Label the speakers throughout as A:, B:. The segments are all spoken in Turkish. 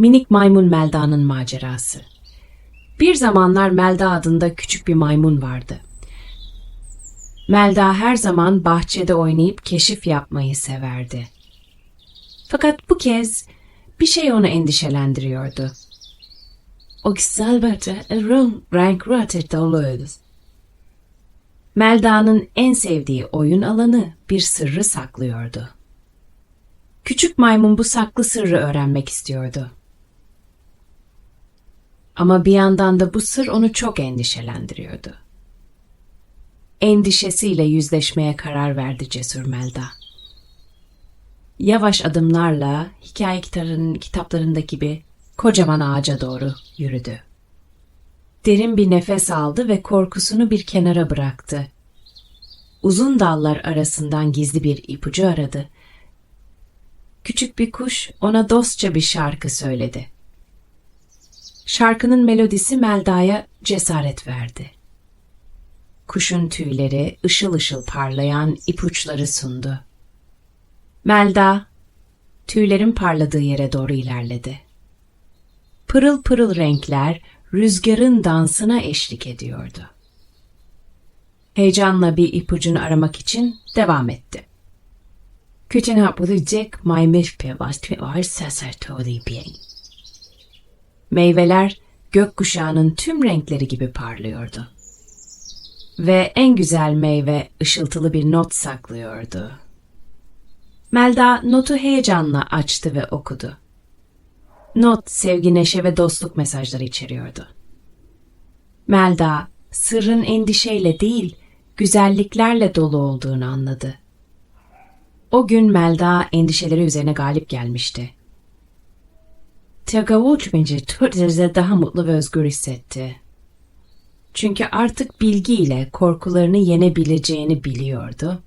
A: Minik Maymun Melda'nın macerası. Bir zamanlar Melda adında küçük bir maymun vardı. Melda her zaman bahçede oynayıp keşif yapmayı severdi. Fakat bu kez bir şey onu endişelendiriyordu. O elbette renk renk doluydu. Melda'nın en sevdiği oyun alanı bir sırrı saklıyordu. Küçük maymun bu saklı sırrı öğrenmek istiyordu. Ama bir yandan da bu sır onu çok endişelendiriyordu. Endişesiyle yüzleşmeye karar verdi Cesur Melda. Yavaş adımlarla hikaye kitabının kitaplarındaki gibi kocaman ağaca doğru yürüdü. Derin bir nefes aldı ve korkusunu bir kenara bıraktı. Uzun dallar arasından gizli bir ipucu aradı. Küçük bir kuş ona dostça bir şarkı söyledi. Şarkının melodisi Melda'ya cesaret verdi. Kuşun tüyleri ışıl ışıl parlayan ipuçları sundu. Melda, tüylerin parladığı yere doğru ilerledi. Pırıl pırıl renkler rüzgarın dansına eşlik ediyordu. Heyecanla bir ipucunu aramak için devam etti. Küçük bulacak maymış pevast var sesler bien. Meyveler gökkuşağının tüm renkleri gibi parlıyordu. Ve en güzel meyve ışıltılı bir not saklıyordu. Melda notu heyecanla açtı ve okudu. Not sevgi, neşe ve dostluk mesajları içeriyordu. Melda, sırrın endişeyle değil, güzelliklerle dolu olduğunu anladı. O gün Melda endişeleri üzerine galip gelmişti. Tagavuç bence Türkçe'de daha mutlu ve özgür hissetti. Çünkü artık bilgiyle korkularını yenebileceğini biliyordu.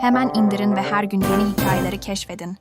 B: Hemen indirin ve her gün yeni hikayeleri keşfedin.